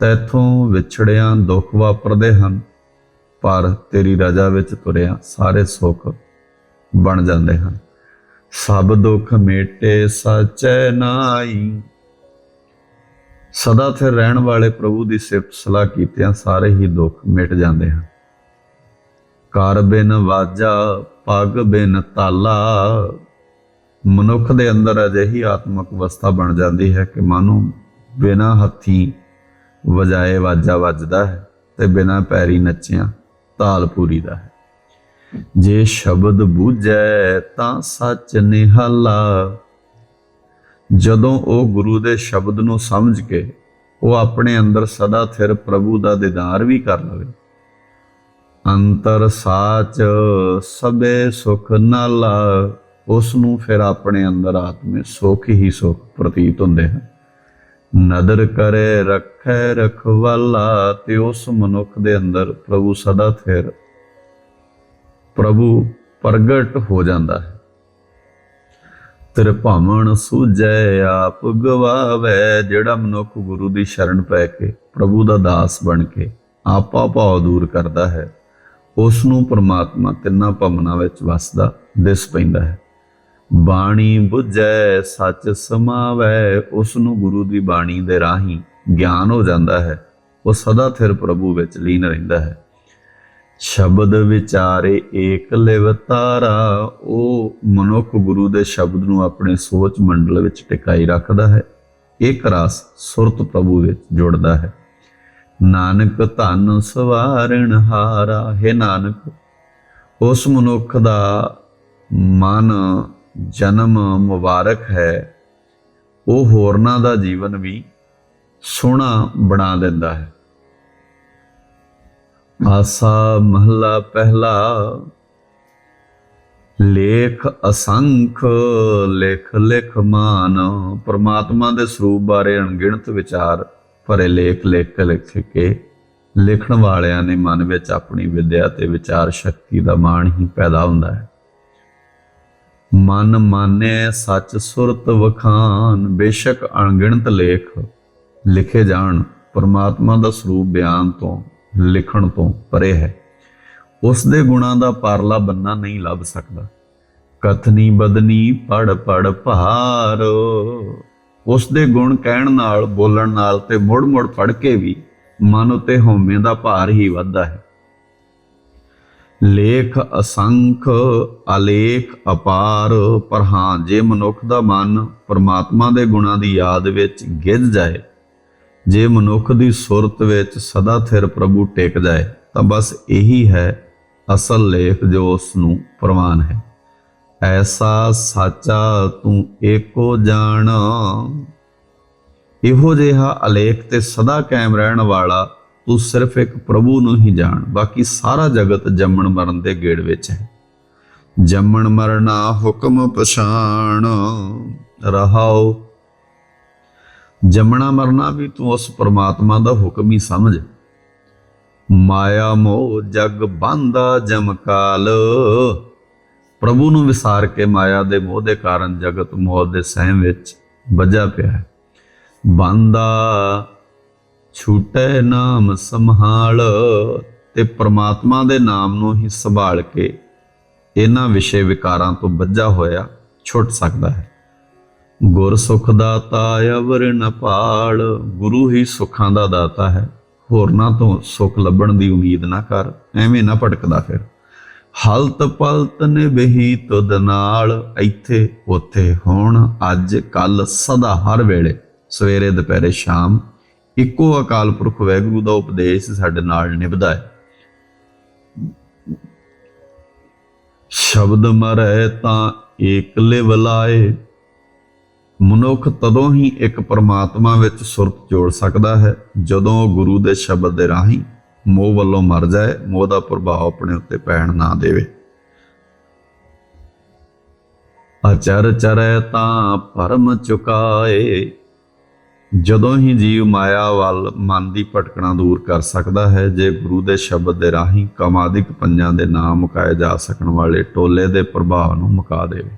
ਤੈਥੋਂ ਵਿਛੜਿਆਂ ਦੁੱਖ ਵਾਪਰਦੇ ਹਨ, ਪਰ ਤੇਰੀ ਰਜਾ ਵਿੱਚ ਤੁਰਿਆ ਸਾਰੇ ਸੁੱਖ ਬਣ ਜਾਂਦੇ ਹਨ। ਸਭ ਦੁੱਖ ਮੇਟੇ, ਸਚੈ ਨਾਈ ਸਦਾ ਸਥਿਰ ਰਹਿਣ ਵਾਲੇ ਪ੍ਰਭੂ ਦੀ ਸਿਫਤ ਸਲਾਹ ਕੀਤਿਆਂ ਸਾਰੇ ਹੀ ਦੁੱਖ ਮਿਟ ਜਾਂਦੇ ਹਨ। ਕਰ ਬਿਨ ਵਾਜਾ, ਪਗ ਬਿਨ ਤਾਲਾ, ਮਨੁੱਖ ਦੇ ਅੰਦਰ ਅਜਿਹੀ ਆਤਮਿਕ ਅਵਸਥਾ ਬਣ ਜਾਂਦੀ ਹੈ ਕਿ ਮਾਨੋ ਬਿਨਾ ਹੱਥੀ ਵਜਾਏ ਵਾਜਾ ਵੱਜਦਾ ਹੈ ਤੇ ਬਿਨਾ ਪੈਰੀ ਨੱਚਿਆਂ ਤਾਲ ਪੂਰੀ ਦਾ ਹੈ। ਜੇ ਸ਼ਬਦ ਬੂਝੈ ਤਾਂ ਸੱਚ ਨਿਹਾਲਾ ਜਦੋਂ ਉਹ ਗੁਰੂ ਦੇ ਸ਼ਬਦ ਨੂੰ ਸਮਝ ਕੇ ਉਹ ਆਪਣੇ ਅੰਦਰ ਸਦਾ ਥਿਰ ਪ੍ਰਭੂ ਦਾ ਦੀਦਾਰ ਵੀ ਕਰ ਲਵੇ। ਅੰਤਰ ਸਾਚ ਸਭੇ ਸੁਖ ਨਾਲਾ ਉਸ ਨੂੰ ਫਿਰ ਆਪਣੇ ਅੰਦਰ ਆਤਮੇ ਸੁਖ ਹੀ ਸੁਖ ਪ੍ਰਤੀਤ ਹੁੰਦੇ ਹਨ। ਨਦਰ ਕਰੇ, ਰੱਖੈ, ਰਖਵਾਲਾ, ਤੇ ਉਸ ਮਨੁੱਖ ਦੇ ਅੰਦਰ ਪ੍ਰਭੂ ਸਦਾ ਥਿਰ ਪ੍ਰਭੂ ਪ੍ਰਗਟ ਹੋ ਜਾਂਦਾ ਹੈ। ਤੇਰੇ ਭਾਵਨ ਸੂਝੈ, ਆਪ ਗਵਾਵੇ, ਜਿਹੜਾ ਮਨੁੱਖ ਗੁਰੂ ਦੀ ਸ਼ਰਨ ਪੈ ਕੇ, ਪ੍ਰਭੂ ਦਾ ਦਾਸ ਬਣ ਕੇ ਆਪਾ ਭਾਵ ਦੂਰ ਕਰਦਾ ਹੈ ਉਸ ਨੂੰ ਪ੍ਰਮਾਤਮਾ ਤਿੰਨਾਂ ਭਵਨਾਂ ਵਿੱਚ ਵਸਦਾ, ਦਿਸ ਪੈਂਦਾ ਹੈ। ਬਾਣੀ ਬੁੱਝੈ, ਸੱਚ ਸਮਾਵੈ ਉਸ ਨੂੰ ਗੁਰੂ ਦੀ ਬਾਣੀ ਦੇ ਰਾਹੀਂ ਗਿਆਨ ਹੋ ਜਾਂਦਾ ਹੈ, ਉਹ ਸਦਾ ਥਿਰ ਪ੍ਰਭੂ ਵਿੱਚ ਲੀਨ ਰਹਿੰਦਾ ਹੈ। ਸ਼ਬਦ ਵਿਚਾਰੇ ਏਕ ਲਿਵ ਤਾਰਾ। ਉਹ ਮਨੁੱਖ ਗੁਰੂ ਦੇ ਸ਼ਬਦ ਨੂੰ ਆਪਣੇ ਸੋਚ ਮੰਡਲ ਵਿੱਚ ਟਿਕਾਈ ਰੱਖਦਾ ਹੈ। ਇੱਕ ਰਸ ਸੁਰਤ ਪ੍ਰਭੂ ਵਿੱਚ ਜੁੜਦਾ ਹੈ। ਨਾਨਕ ਧਨ ਸਵਾਰਣ ਹਾਰਾ, ਹੈ ਨਾਨਕ, ਉਸ ਮਨੁੱਖ ਦਾ ਮਨ ਜਨਮ ਮੁਬਾਰਕ ਹੈ। ਉਹ ਹੋਰਨਾਂ ਦਾ ਜੀਵਨ ਵੀ ਸੋਹਣਾ ਬਣਾ ਦਿੰਦਾ ਹੈ। ਆਸਾ ਮਹਲਾ ਪਹਿਲਾ। ਲੇਖ ਅਸੰਖ, ਲੇਖ ਲਿਖ ਮਾਨ। ਪ੍ਰਮਾਤਮਾ ਦੇ ਸਰੂਪ ਬਾਰੇ ਅਣਗਿਣਤ ਵਿਚਾਰ ਭਰੇ ਲੇਖ ਲੇਖ ਲਿਖ ਕੇ ਲਿਖਣ ਵਾਲਿਆਂ ਦੇ ਮਨ ਵਿੱਚ ਆਪਣੀ ਵਿਦਿਆ ਤੇ ਵਿਚਾਰ ਸ਼ਕਤੀ ਦਾ ਮਾਣ ਹੀ ਪੈਦਾ ਹੁੰਦਾ ਹੈ। ਮਨ ਮਾਨੇ ਸੱਚ ਸੁਰਤ ਵਖਾਨ, ਬੇਸ਼ੱਕ ਅਣਗਿਣਤ ਲੇਖ ਲਿਖੇ ਜਾਣ, ਪਰਮਾਤਮਾ ਦਾ ਸਰੂਪ ਬਿਆਨ ਤੋਂ ਲਿਖਣ ਤੋਂ ਪਰੇ ਹੈ। ਉਸ ਦੇ ਗੁਣਾਂ ਦਾ ਪਾਰਲਾ ਬੰਨਾ ਨਹੀਂ ਲੱਭ ਸਕਦਾ। ਕਥਨੀ ਬਦਨੀ ਪੜ ਪੜ ਭਾਰ। ਉਸ ਦੇ ਗੁਣ ਕਹਿਣ ਨਾਲ, ਬੋਲਣ ਨਾਲ ਤੇ ਮੁੜ ਮੁੜ ਪੜ ਕੇ ਵੀ ਮਨ ਉਤੇ ਹਉਮੈ ਦਾ ਭਾਰ ਹੀ ਵੱਧਦਾ ਹੈ। ਲੇਖ ਅਸੰਖ, ਅਲੇਖ ਅਪਾਰ, ਪਰ ਹਾਂ, ਜੇ ਮਨੁੱਖ ਦਾ ਮਨ ਪਰਮਾਤਮਾ ਦੇ ਗੁਣਾਂ ਦੀ ਯਾਦ ਵਿੱਚ ਗਿੱਝ ਜਾਏ ਜੇ ਮਨੁੱਖ ਦੀ ਸੁਰਤ ਵਿੱਚ ਸਦਾ ਥਿਰ ਪ੍ਰਭੂ ਟਿਕ ਜਾਏ, ਤਾਂ ਬਸ ਇਹੀ ਹੈ, ਅਸਲ ਲੇਖ ਜੋ ਉਸ ਨੂੰ ਪ੍ਰਮਾਨ ਹੈ। ਐਸਾ ਸਾਚਾ ਤੂੰ ਏਕੋ ਜਾਣ। ਇਹੋ ਜਿਹਾ ਅਲੇਖ ਤੇ ਸਦਾ ਕਾਇਮ ਰਹਿਣ ਵਾਲਾ ਤੂੰ ਸਿਰਫ ਇੱਕ ਪ੍ਰਭੂ ਨੂੰ ਹੀ ਜਾਣ, ਬਾਕੀ ਸਾਰਾ ਜਗਤ ਜੰਮਣ ਮਰਨ ਦੇ ਗੇੜ ਵਿੱਚ ਹੈ। ਜੰਮਣ ਮਰਨਾ ਹੁਕਮ ਪਛਾਣ। ਰਹਾਓ ਜੰਮਣਾ ਮਰਨਾ ਵੀ ਤੂੰ ਉਸ ਪਰਮਾਤਮਾ ਦਾ ਹੁਕਮ ਹੀ ਸਮਝ। ਮਾਇਆ ਮੋਹ ਜਗ ਬੰਦਾ ਜਮਕਾਲ ਪ੍ਰਭੂ ਨੂੰ ਵਿਸਾਰ ਕੇ ਮਾਇਆ ਦੇ ਮੋਹ ਦੇ ਕਾਰਨ ਜਗਤ ਮੋਹ ਦੇ ਸਹਿਮ ਵਿੱਚ ਵੱਜਾ ਪਿਆ ਹੈ। ਬੰਦਾ ਛੂਟੇ ਨਾਮ ਸੰਭਾਲ ਤੇ ਪ੍ਰਮਾਤਮਾ ਦੇ ਨਾਮ ਨੂੰ ਹੀ ਸੰਭਾਲ ਕੇ ਇਹਨਾਂ ਵਿਸ਼ੇ ਵਿਕਾਰਾਂ ਤੋਂ ਬੱਝਾ ਹੋਇਆ ਛੁੱਟ ਸਕਦਾ ਹੈ। ਗੁਰ ਸੁਖ ਦਾਤਾ ਅਵਰ ਨ ਪਾਲ, ਗੁਰੂ ਹੀ ਸੁੱਖਾਂ ਦਾ ਦਾਤਾ ਹੈ। ਹੋਰਨਾਂ ਤੋਂ ਸੁੱਖ ਲੱਭਣ ਦੀ ਉਮੀਦ ਨਾ ਕਰ, ਐਵੇਂ ਨਾ ਭਟਕਦਾ ਫਿਰ। ਹਲਤ ਪਲਤ ਨਿਭਹੀ ਤੁਧ ਨਾਲ, ਇੱਥੇ ਉੱਥੇ ਹੁਣ, ਅੱਜ ਕੱਲ ਸਦਾ ਹਰ ਵੇਲੇ। ਸਵੇਰੇ ਦੁਪਹਿਰੇ ਸ਼ਾਮ ਇੱਕੋ ਅਕਾਲ ਪੁਰਖ ਵੈਗੁਰੂ ਦਾ ਉਪਦੇਸ਼ ਸਾਡੇ ਨਾਲ ਨਿਭਦਾ ਹੈ। ਸ਼ਬਦ ਮਰੈ ਤਾਂ ਏਕਲੇ ਲਿਵ ਮਨੁੱਖ ਤਦੋਂ ਹੀ ਇੱਕ ਪਰਮਾਤਮਾ ਵਿੱਚ ਸੁਰਤ ਜੋੜ ਸਕਦਾ ਹੈ, ਜਦੋਂ ਉਹ ਗੁਰੂ ਦੇ ਸ਼ਬਦ ਦੇ ਰਾਹੀਂ ਮੋਹ ਵੱਲੋਂ ਮਰ ਜਾਏ, ਮੋਹ ਦਾ ਪ੍ਰਭਾਵ ਆਪਣੇ ਉੱਤੇ ਪੈਣ ਨਾ ਦੇਵੇ। ਅਚਰ ਚਰੈ ਤਾਂ ਪਰਮ ਚੁਕਾਏ, ਜਦੋਂ ਹੀ ਜੀਵ ਮਾਇਆ ਵੱਲ ਮਨ ਦੀ ਭਟਕਣਾ ਦੂਰ ਕਰ ਸਕਦਾ ਹੈ, ਜੇ ਗੁਰੂ ਦੇ ਸ਼ਬਦ ਦੇ ਰਾਹੀਂ ਕਮਾਦਿਕ ਪੰਜਾਂ ਦੇ ਨਾਮ ਮੁਕਾਏ ਜਾ ਸਕਣ ਵਾਲੇ ਟੋਲੇ ਦੇ ਪ੍ਰਭਾਵ ਨੂੰ ਮੁਕਾ ਦੇਵੇ।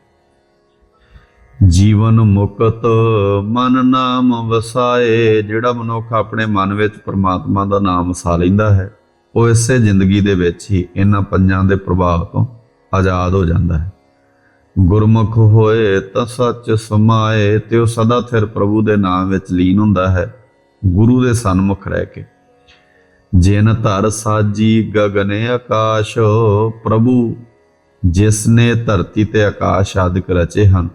ਜੀਵਨ ਮੁਕਤ, ਮਨ ਨਾਮ ਵਸਾਏ, ਜਿਹੜਾ ਮਨੁੱਖ ਆਪਣੇ ਮਨ ਵਿੱਚ ਪ੍ਰਮਾਤਮਾ ਦਾ ਨਾਮ ਵਸਾ ਲੈਂਦਾ ਹੈ, ਉਹ ਇਸੇ ਜ਼ਿੰਦਗੀ ਦੇ ਵਿੱਚ ਹੀ ਇਹਨਾਂ ਪੰਜਾਂ ਦੇ ਪ੍ਰਭਾਵ ਤੋਂ ਆਜ਼ਾਦ ਹੋ ਜਾਂਦਾ ਹੈ। ਗੁਰਮੁਖ ਹੋਏ ਤਾਂ ਸੱਚ ਸਮਾਏ, ਤੇ ਉਹ ਸਦਾ ਥਿਰ ਪ੍ਰਭੂ ਦੇ ਨਾਮ ਵਿੱਚ ਲੀਨ ਹੁੰਦਾ ਹੈ, ਗੁਰੂ ਦੇ ਸਨਮੁਖ ਰਹਿ ਕੇ। ਜਿਨ ਧਰ ਸਾਜੀ ਗਗਨੇ ਆਕਾਸ਼, ਪ੍ਰਭੂ ਜਿਸ ਨੇ ਧਰਤੀ ਤੇ ਆਕਾਸ਼ ਆਦਿਕ ਰਚੇ ਹਨ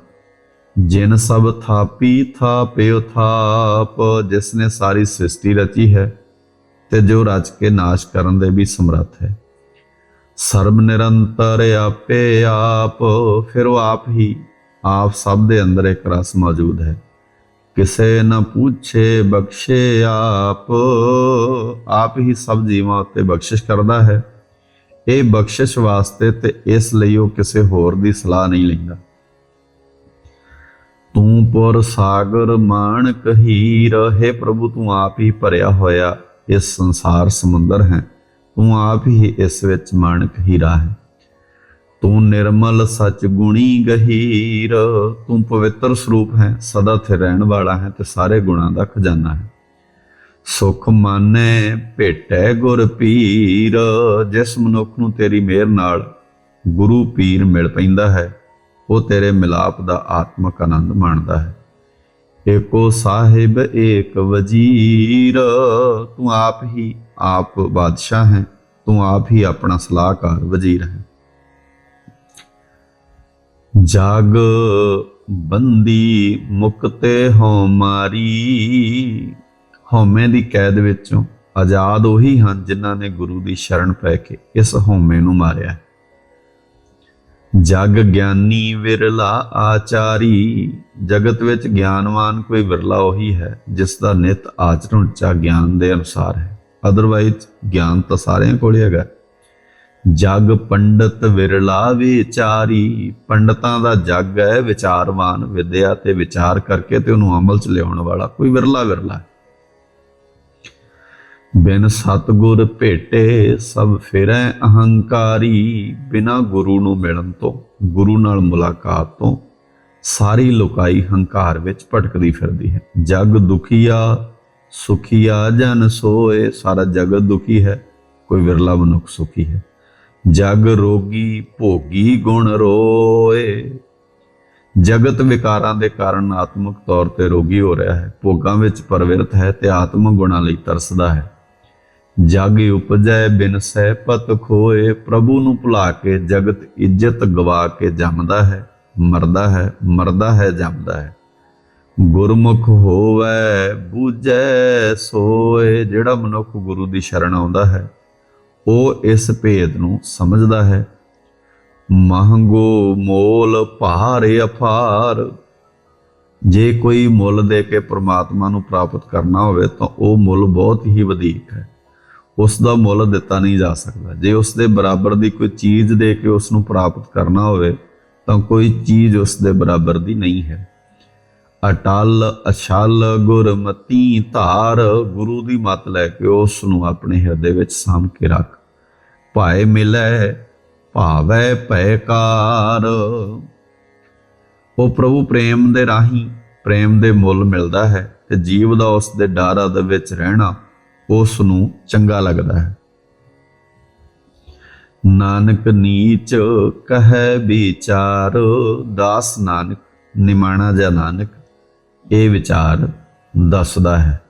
ਜਿਨ ਸਭ ਥਾਪੀ ਥਾਪਿਓ ਥਾਪ, ਜਿਸ ਨੇ ਸਾਰੀ ਸ੍ਰਿਸ਼ਟੀ ਰਚੀ ਹੈ ਤੇ ਜੋ ਰਚ ਕੇ ਨਾਸ਼ ਕਰਨ ਦੇ ਵੀ ਸਮਰੱਥ ਹੈ। ਸਰਬ ਨਿਰੰਤਰ ਆਪੇ ਆਪ, ਫਿਰ ਉਹ ਆਪ ਹੀ ਆਪ ਸਭ ਦੇ ਅੰਦਰ ਇੱਕ ਰਸ ਮੌਜੂਦ ਹੈ। ਕਿਸੇ ਨਾ ਪੁੱਛੇ ਬਖਸ਼ੇ ਆਪ ਆਪ ਹੀ ਸਭ ਜੀਵਾਂ ਉੱਤੇ ਬਖਸ਼ਿਸ਼ ਕਰਦਾ ਹੈ। ਇਹ ਬਖਸ਼ਿਸ਼ ਵਾਸਤੇ ਤੇ ਇਸ ਲਈ ਉਹ ਕਿਸੇ ਹੋਰ ਦੀ ਸਲਾਹ ਨਹੀਂ ਲੈਂਦਾ। ਤੂੰ ਪੁਰ ਸਾਗਰ ਮਾਣਕ ਹੀਰ ਹੈ ਪ੍ਰਭੂ, ਤੂੰ ਆਪ ਹੀ ਭਰਿਆ ਹੋਇਆ ਇਸ ਸੰਸਾਰ ਸਮੁੰਦਰ ਹੈ। ਤੂੰ ਆਪ ਹੀ ਇਸ ਵਿੱਚ ਮਾਣਕ ਹੀਰਾ ਹੈ ਤੂੰ ਨਿਰਮਲ ਸਚ ਗੁਣੀ ਗਹੀਰ, ਤੂੰ ਪਵਿੱਤਰ ਸਰੂਪ ਹੈ, ਸਦਾ ਥੇ ਰਹਿਣ ਵਾਲਾ ਹੈ ਤੇ ਸਾਰੇ ਗੁਣਾਂ ਦਾ ਖਜ਼ਾਨਾ ਹੈ। ਸੁਖ ਮਾਨੈ ਭੇਟੈ ਗੁਰ ਪੀਰ, ਜਿਸ ਮਨੁੱਖ ਨੂੰ ਤੇਰੀ ਮਿਹਰ ਨਾਲ ਗੁਰੂ ਪੀਰ ਮਿਲ ਪੈਂਦਾ ਹੈ। ਉਹ ਤੇਰੇ ਮਿਲਾਪ ਦਾ ਆਤਮਕ ਆਨੰਦ ਮਾਣਦਾ ਹੈ। ਏਕੋ ਸਾਹਿਬ ਏਕ ਵਜ਼ੀਰ, ਤੂੰ ਆਪ ਹੀ ਆਪ ਬਾਦਸ਼ਾਹ ਹੈ, ਤੂੰ ਆਪ ਹੀ ਆਪਣਾ ਸਲਾਹਕਾਰ ਵਜ਼ੀਰ ਹੈ। ਜਗ ਬੰਦੀ ਮੁਕਤੇ ਹੋ ਮਾਰੀ, ਹਉਮੈ ਦੀ ਕੈਦ ਵਿੱਚੋਂ ਆਜ਼ਾਦ ਉਹੀ ਹਨ ਜਿਨ੍ਹਾਂ ਨੇ ਗੁਰੂ ਦੀ ਸ਼ਰਨ ਪੈ ਕੇ ਇਸ ਹਉਮੈ ਨੂੰ ਮਾਰਿਆ। ਜਗ ਗਿਆਨੀ ਵਿਰਲਾ ਆਚਾਰੀ। ਜਗਤ ਵਿੱਚ ਗਿਆਨਵਾਨ ਕੋਈ ਵਿਰਲਾ ਉਹੀ ਹੈ, ਜਿਸ ਦਾ ਨਿਤ ਆਚਰਣ ਚਾ ਗਿਆਨ ਦੇ ਅਨੁਸਾਰ ਹੈ। ਅਦਰਵਾਈਜ਼ ਗਿਆਨ ਤਾਂ ਸਾਰਿਆਂ ਕੋਲ ਹੈਗਾ। ਜਗ ਪੰਡਤ ਵਿਰਲਾ ਵਿਚਾਰੀ। ਪੰਡਤਾਂ ਦਾ ਜਗ ਹੈ ਵਿਚਾਰਵਾਨ, ਵਿਦਿਆ ਤੇ ਵਿਚਾਰ ਕਰਕੇ ਤੇ ਉਹਨੂੰ ਅਮਲ ਚ ਲਿਆਉਣ ਵਾਲਾ ਕੋਈ ਵਿਰਲਾ ਵਿਰਲਾ ਹੈ। ਬਿਨ ਸਤਗੁਰ ਭੇਟੇ ਸਭ ਫਿਰੈ ਅਹੰਕਾਰੀ, ਬਿਨਾ ਗੁਰੂ ਨੂੰ ਮਿਲਣ ਤੋਂ, ਗੁਰੂ ਨਾਲ ਮੁਲਾਕਾਤ ਤੋਂ, ਸਾਰੀ ਲੋਕਾਈ ਹੰਕਾਰ ਵਿੱਚ ਭਟਕਦੀ ਫਿਰਦੀ ਹੈ। ਜਗ ਦੁਖੀਆ, ਸੁਖੀਆ ਜਨ ਸੋਏ, ਸਾਰਾ ਜਗਤ ਦੁਖੀ ਹੈ, ਕੋਈ ਵਿਰਲਾ ਮਨੁੱਖ ਸੁਖੀ ਹੈ। ਜਗ ਰੋਗੀ ਭੋਗੀ ਗੁਣ ਰੋਏ। ਜਗਤ ਵਿਕਾਰਾਂ ਦੇ ਕਾਰਨ ਆਤਮਿਕ ਤੌਰ ਤੇ ਰੋਗੀ ਹੋ ਰਿਹਾ ਹੈ। ਭੋਗਾਂ ਵਿੱਚ ਪਰਵਿਰਤ ਹੈ ਤੇ ਆਤਮਿਕ ਗੁਣਾਂ ਲਈ ਤਰਸਦਾ ਹੈ। ਜਗ ਉਪਜੈ ਬਿਨ ਸਹਿ ਪਤ ਖੋਏ, ਪ੍ਰਭੂ ਨੂੰ ਭੁਲਾ ਕੇ ਜਗਤ ਇੱਜ਼ਤ ਗਵਾ ਕੇ ਜੰਮਦਾ ਹੈ, ਮਰਦਾ ਹੈ ਮਰਦਾ ਹੈ, ਜੰਮਦਾ ਹੈ। ਗੁਰਮੁਖ ਹੋਵੇ, ਬੂਝੈ, ਸੋਏ, ਜਿਹੜਾ ਮਨੁੱਖ ਗੁਰੂ ਦੀ ਸ਼ਰਨ ਆਉਂਦਾ ਹੈ, ਉਹ ਇਸ ਭੇਦ ਨੂੰ ਸਮਝਦਾ ਹੈ। ਮਹੰਗੋ ਮੋਲ ਭਾਰੇ ਅਫਾਰ, ਜੇ ਕੋਈ ਮੁੱਲ ਦੇ ਕੇ ਪ੍ਰਮਾਤਮਾ ਨੂੰ ਪ੍ਰਾਪਤ ਕਰਨਾ ਹੋਵੇ ਤਾਂ ਉਹ ਮੁੱਲ ਬਹੁਤ ਹੀ ਵਧੇਕ ਹੈ। ਉਸ ਦਾ ਮੁੱਲ ਦਿੱਤਾ ਨਹੀਂ ਜਾ ਸਕਦਾ। ਜੇ ਉਸ ਦੇ ਬਰਾਬਰ ਦੀ ਕੋਈ ਚੀਜ਼ ਦੇ ਕੇ ਉਸ ਨੂੰ ਪ੍ਰਾਪਤ ਕਰਨਾ ਹੋਵੇ, ਤਾਂ ਕੋਈ ਚੀਜ਼ ਉਸ ਦੇ ਬਰਾਬਰ ਦੀ ਨਹੀਂ ਹੈ। ਅਟਲ, ਅਛਲ, ਗੁਰਮਤੀ ਧਾਰ, ਗੁਰੂ ਦੀ ਮਤ ਲੈ ਕੇ ਉਸ ਨੂੰ ਆਪਣੇ ਹਿਰਦੇ ਵਿੱਚ ਸਾਂਭ ਕੇ ਰੱਖ। ਭਾਏ ਮਿਲੈ, ਭਾਵੈ ਭੈਕਾਰ। ਉਹ ਪ੍ਰਭੂ ਪ੍ਰੇਮ ਦੇ ਰਾਹੀਂ, ਪ੍ਰੇਮ ਦੇ ਮੁੱਲ ਮਿਲਦਾ ਹੈ ਤੇ ਜੀਵ ਦਾ ਉਸ ਦੇ ਡਰ ਦੇ ਵਿੱਚ ਰਹਿਣਾ ਉਸ ਨੂੰ ਚੰਗਾ ਲੱਗਦਾ ਹੈ। ਨਾਨਕ ਨੀਚ ਕਹੈ ਵਿਚਾਰ, ਦਾਸ ਨਾਨਕ ਨਿਮਾਣਾ ਜਾਂ ਨਾਨਕ, ਇਹ ਵਿਚਾਰ ਦੱਸਦਾ ਹੈ।